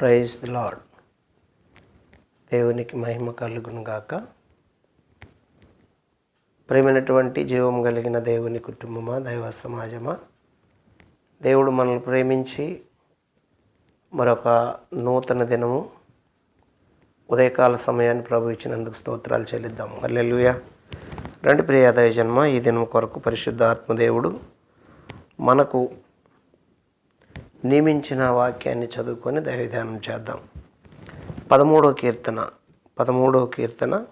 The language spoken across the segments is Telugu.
ప్రైజ్ ది లాడ్ దేవునికి మహిమ కలుగును గాక. ప్రేమైనటువంటి జీవం కలిగిన దేవుని కుటుంబమా దైవ సమాజమా? దేవుడు మనల్ని ప్రేమించి మరొక నూతన దినము ఉదయకాల సమయాన్ని ప్రభు ఇచ్చినందుకు స్తోత్రాలు చెల్లిద్దాము. హల్లెలూయా. రండి ప్రియాదయ జన్మ ఈ దినం కొరకు పరిశుద్ధ ఆత్మదేవుడు మనకు నియమించిన వాక్యాన్ని చదువుకొని దైవధ్యానం చేద్దాం. పదమూడో కీర్తన పదమూడో కీర్తన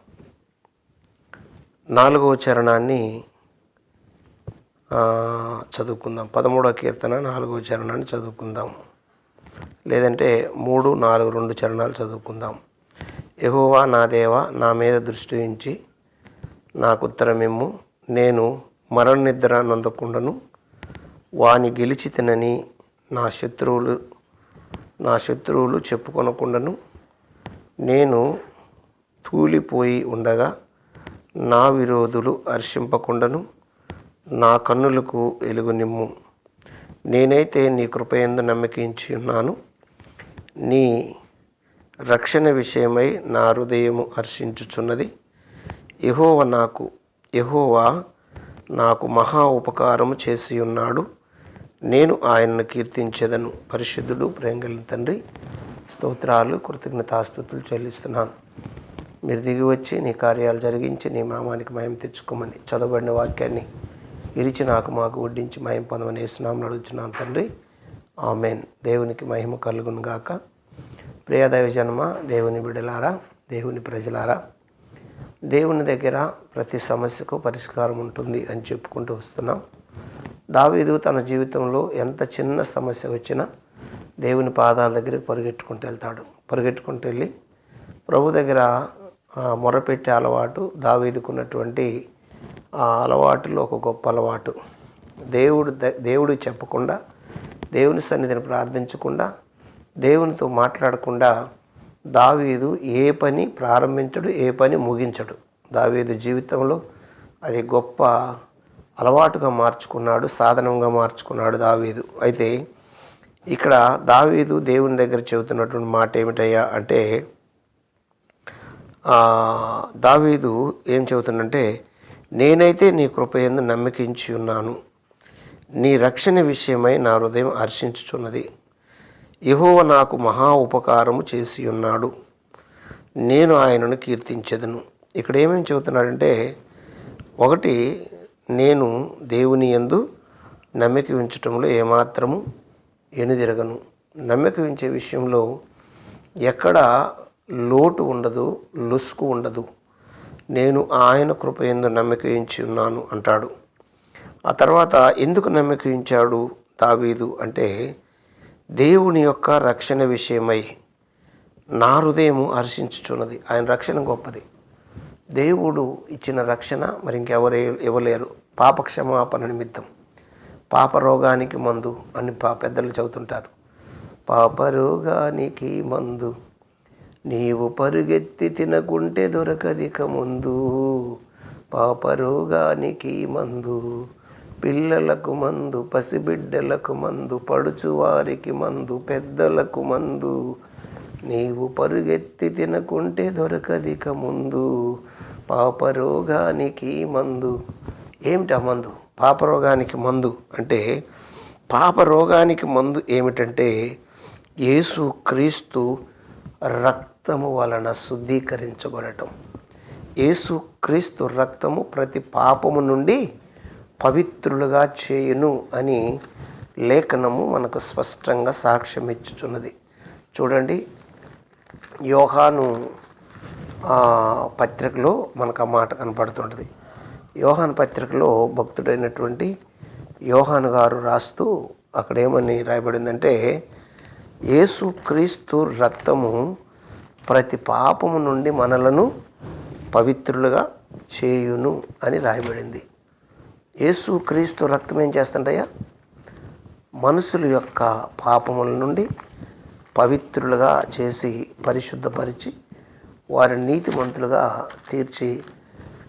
నాలుగవ చరణాన్ని చదువుకుందాం. పదమూడో కీర్తన నాలుగవ చరణాన్ని చదువుకుందాం. లేదంటే మూడు నాలుగు రెండు చరణాలు చదువుకుందాం. ఎహోవా నా దేవ నా మీద దృష్టి ఉంచి నాకు ఉత్తరమిమ్ము. నేను మరణ నిద్ర నొందకుండాను. వాని గెలిచి తినని నా శత్రువులు నా శత్రువులు చెప్పుకొనకుండాను. నేను తూలిపోయి ఉండగా నా విరోధులు హర్షింపకుండాను. నా కన్నులకు వెలుగు నిమ్ము. నేనైతే నీ కృపయందు నమ్మకించి ఉన్నాను. నీ రక్షణ విషయమై నా హృదయము హర్షించుచున్నది. యహోవ నాకు యహోవా నాకు మహా ఉపకారము చేసి ఉన్నాడు నేను ఆయనను కీర్తించేదను. పరిశుద్ధుడు ప్రేంగలిన తండ్రి స్తోత్రాలు కృతజ్ఞతాస్థుతులు చెల్లిస్తున్నాను. మీరు దిగి వచ్చి నీ కార్యాలు జరిగించి నీ నామానికి మయం తెచ్చుకోమని చదవబడిన వాక్యాన్ని ఇరిచి నాకు మాకు వడ్డించి మయం పొందమని వేసునామని అడుగుతున్నాను తండ్రి. ఆమెన్. దేవునికి మహిమ కలుగును గాక. ప్రియదైవ జన్మ దేవుని బిడలారా దేవుని ప్రజలారా దేవుని దగ్గర ప్రతి సమస్యకు పరిష్కారం ఉంటుంది అని చెప్పుకుంటూ వస్తున్నాం. దావీదు తన జీవితంలో ఎంత చిన్న సమస్య వచ్చినా దేవుని పాదాల దగ్గరికి పరిగెట్టుకుంటూ వెళ్తాడు. పరిగెట్టుకుంటూ వెళ్ళి ప్రభు దగ్గర మొరపెట్టే అలవాటు దావీదుకున్నటువంటి ఆ అలవాటులో ఒక గొప్ప అలవాటు. దేవుడు ద- చెప్పకుండా దేవుని సన్నిధిని ప్రార్థించకుండా దేవునితో మాట్లాడకుండా దావీదు ఏ పని ప్రారంభించడు ఏ పని ముగించడు. దావీదు జీవితంలో అది గొప్ప అలవాటుగా మార్చుకున్నాడు సాధనంగా మార్చుకున్నాడు దావీదు. అయితే ఇక్కడ దావీదు దేవుని దగ్గర చెబుతున్నటువంటి మాట ఏమిటయ్యా అంటే దావీదు ఏం చెబుతుందంటే నేనైతే నీ కృపయందు నమ్మకించి ఉన్నాను. నీ రక్షణ విషయమై నా హృదయం హర్షించుచున్నది. యెహోవా నాకు మహా ఉపకారము చేసి ఉన్నాడు. నేను ఆయనను కీర్తించెదను. ఇక్కడ ఏమేమి చెబుతున్నాడంటే ఒకటి నేను దేవుని యందు నమ్మిక ఉంచటంలో ఏమాత్రము ఎనుదిరగను. నమ్మిక ఉంచే విషయంలో ఎక్కడ లోటు ఉండదు లుసుకు ఉండదు. నేను ఆయన కృప ఎందు నమ్మిక ఉంచి ఉన్నాను అంటాడు. ఆ తర్వాత ఎందుకు నమ్మిక ఉంచాడు దావీదు అంటే దేవుని యొక్క రక్షణ విషయమై నా హృదయము హర్షించుచున్నది. ఆయన రక్షణ గొప్పది. దేవుడు ఇచ్చిన రక్షణ మరి ఇంకెవరే ఇవ్వలేరు పాపక్షమాపణ నిమిత్తం. పాప రోగానికి మందు అని పా పెద్దలు చెబుతుంటారు. పాప రోగానికి మందు. నీవు పరుగెత్తి తినకుంటే దొరకదిక ముందు. పాప రోగానికి మందు. పిల్లలకు మందు పసిబిడ్డలకు మందు పడుచువారికి మందు పెద్దలకు మందు. నీవు పరుగెత్తి తినకుంటే దొరకదిక ముందు. పాపరోగానికి మందు. ఏమిటి ఆ మందు? పాపరోగానికి మందు అంటే పాపరోగానికి మందు ఏమిటంటే యేసు క్రీస్తు రక్తము వలన శుద్ధీకరించబడటం. యేసు క్రీస్తు రక్తము ప్రతి పాపము నుండి పవిత్రులుగా చేయును అని లేఖనము మనకు స్పష్టంగా సాక్ష్యం ఇచ్చుచున్నది చూడండి యోహాను పత్రికలో మనకు ఆ మాట కనపడుతుంటుంది యోహాన్ పత్రికలో భక్తుడైనటువంటి యోహాన్ గారు రాస్తూ అక్కడ ఏమని రాయబడిందంటే యేసు క్రీస్తు రక్తము ప్రతి పాపము నుండి మనలను పవిత్రులుగా చేయును అని రాయబడింది. యేసు క్రీస్తు రక్తం ఏం చేస్తుంటయ్యా మనుషుల యొక్క పాపముల నుండి పవిత్రులుగా చేసి పరిశుద్ధపరిచి వారి నీతిమంతులుగా తీర్చి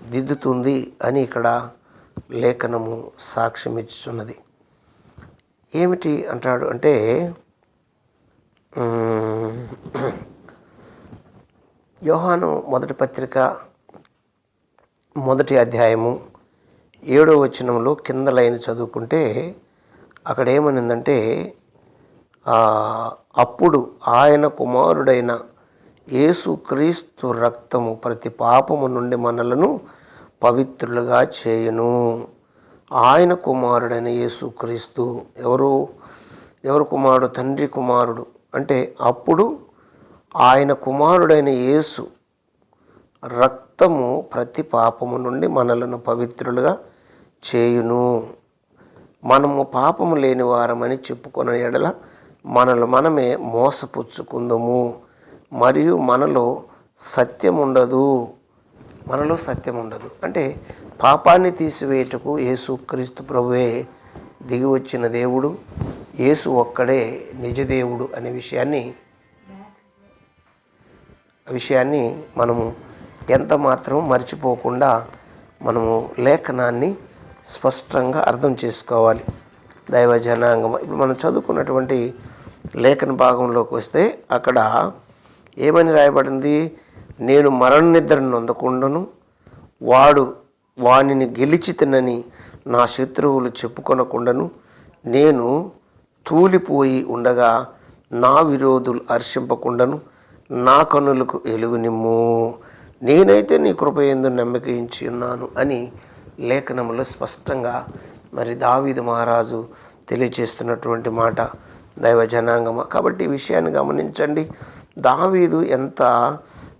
దిద్దుతుంది అని ఇక్కడ లేఖనము సాక్ష్యం ఇచ్చుచున్నది ఏమిటి అంటాడు అంటే యోహాను మొదటి పత్రిక మొదటి అధ్యాయము ఏడో వచనంలో కింద లైన్ చదువుకుంటే అక్కడ ఏమనిందంటే అప్పుడు ఆయన కుమారుడైన యేసుక్రీస్తు రక్తము ప్రతి పాపము నుండి మనలను పవిత్రులుగా చేయును. ఆయన కుమారుడైన యేసుక్రీస్తు. ఎవరు? ఎవరు కుమారుడు? తండ్రి కుమారుడు. అంటే అప్పుడు ఆయన కుమారుడైన యేసు రక్తము ప్రతి పాపము నుండి మనలను పవిత్రులుగా చేయును. మనము పాపము లేని వారమని చెప్పుకున్న ఎడల మనలు మనమే మోసపుచ్చుకుందము. మరియు మనలో సత్యం ఉండదు మనలో సత్యం ఉండదు. అంటే పాపాన్ని తీసివేయటకు యేసుక్రీస్తు ప్రభువే దిగి వచ్చిన దేవుడు యేసు ఒక్కడే నిజదేవుడు అనే విషయాన్ని విషయాన్ని మనము ఎంత మాత్రం మర్చిపోకుండా మనము లేఖనాన్ని స్పష్టంగా అర్థం చేసుకోవాలి. దైవ జనాంగం. ఇప్పుడు మనం చదువుకున్నటువంటి లేఖన భాగంలోకి వస్తే అక్కడ ఏమని రాయబడింది? నేను మరణ నిద్రను నొందకుండాను వాడు వానిని గెలిచితనని నా శత్రువులు చెప్పుకొనకుండాను నేను తూలిపోయి ఉండగా నా విరోధులు హర్షింపకుండాను నా కనులకు ఎలుగునిమ్ము నేనైతే నీ కృప ఎందు నమ్మకించి ఉన్నాను అని లేఖనంలో స్పష్టంగా మరి దావీదు మహారాజు తెలియచేస్తున్నటువంటి మాట దైవ జనాంగమ కాబట్టి ఈ విషయాన్ని గమనించండి. దావీదు ఎంత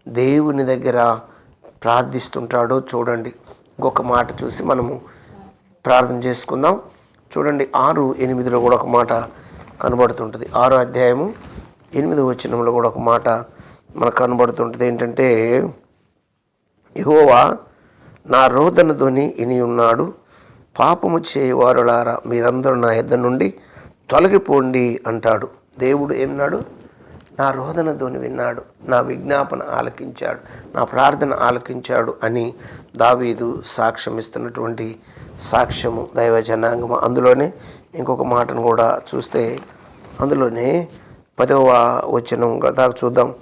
దేవుని దగ్గర ప్రార్థిస్తుంటాడో చూడండి. ఇంకొక మాట చూసి మనము ప్రార్థన చేసుకుందాం. చూడండి ఆరు ఎనిమిదిలో కూడా ఒక మాట కనబడుతుంటుంది. ఆరో అధ్యాయము ఎనిమిది వచ్చినంలో కూడా ఒక మాట మనకు కనబడుతుంటుంది. ఏంటంటే యహోవా నా రోదన ధ్వని ఇని ఉన్నాడు. పాపము చేయవారులారా మీరందరూ నా యొద్ద నుండి తొలగిపోండి అంటాడు. దేవుడు ఏమన్నాడు నా రోదన ధ్వని విన్నాడు. నా విజ్ఞాపన ఆలకించాడు. నా ప్రార్థన ఆలకించాడు అని దావీదు సాక్ష్యం ఇస్తున్నటువంటి సాక్ష్యము దైవ జనాంగము అందులోనే ఇంకొక మాటను కూడా చూస్తే అందులోనే పదవ వచనం దాకా చూద్దాం.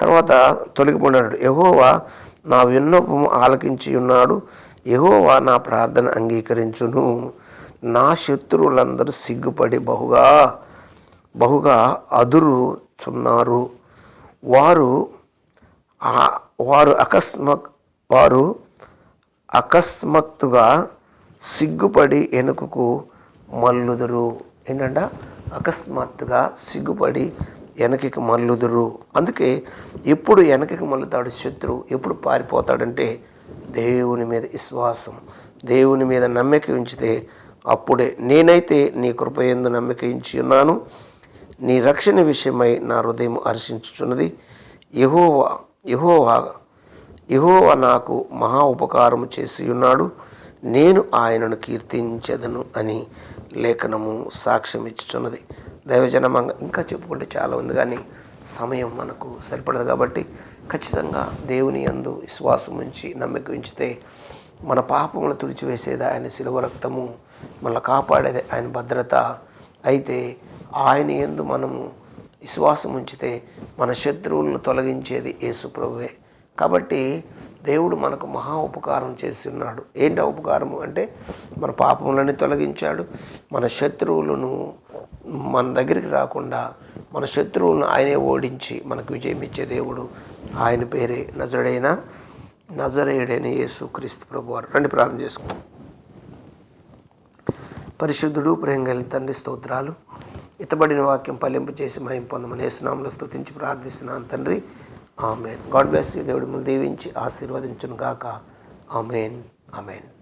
తర్వాత తొలగిపోయినాడు. ఎగోవా నా విన్నపము ఆలకించి ఉన్నాడు. ఎగోవా నా ప్రార్థన అంగీకరించును. నా శత్రువులందరూ సిగ్గుపడి బహుగా బహుగా అదురు చూస్తున్నారు. వారు వారు అకస్మాత్ వారు అకస్మాత్తుగా సిగ్గుపడి వెనుకకు మల్లుదురు ఏంటంట? అకస్మాత్తుగా సిగ్గుపడి వెనకకి మల్లుదురు అందుకే ఎప్పుడు వెనకకి మల్లుతాడు శత్రువు ఎప్పుడు పారిపోతాడంటే దేవుని మీద విశ్వాసం. దేవుని మీద నమ్మిక ఉంచితే అప్పుడే నేనైతే నీ కృప యందు నమ్మిక ఉంచి ఉన్నాను. నీ రక్షణ విషయమై నా హృదయం హర్షించుచున్నది. యహోవా యహోవా యహోవా నాకు మహా ఉపకారం చేసి ఉన్నాడు నేను ఆయనను కీర్తించదను అని లేఖనము సాక్ష్యం ఇచ్చుచున్నది దైవజనమంగా ఇంకా చెప్పుకుంటే చాలా ఉంది కానీ సమయం మనకు సరిపడదు కాబట్టి ఖచ్చితంగా దేవుని యందు విశ్వాసం ఉంచి నమ్మక ఉంచితే మన పాపములు తుడిచివేసేది ఆయన శిలువ రక్తము మనల్ని కాపాడేది ఆయన భద్రత. అయితే ఆయన ఎందు మనము విశ్వాసం ఉంచితే మన శత్రువులను తొలగించేది యేసు ప్రభువే. కాబట్టి దేవుడు మనకు మహా ఉపకారం చేసి ఉన్నాడు ఏంటి ఉపకారము అంటే మన పాపములని తొలగించాడు. మన శత్రువులను మన దగ్గరికి రాకుండా మన శత్రువులను ఆయనే ఓడించి మనకు విజయం ఇచ్చే దేవుడు ఆయన పేరే నజడైన నజరేయుడైన యేసు క్రీస్తు ప్రభు వారు రండి ప్రార్థన చేసుకుందాం. పరిశుద్ధుడు ప్రేమ తండ్రి స్తోత్రాలు. ఇతబడిన వాక్యం పలింపు చేసి మహిం పొందమని యేసునామలో స్థుతించి ప్రార్థిస్తున్నాను తండ్రి. ఆమెన్. God bless you. దేవుడు దీవించి ఆశీర్వదించును గాక. ఆమెన్. ఆమెన్.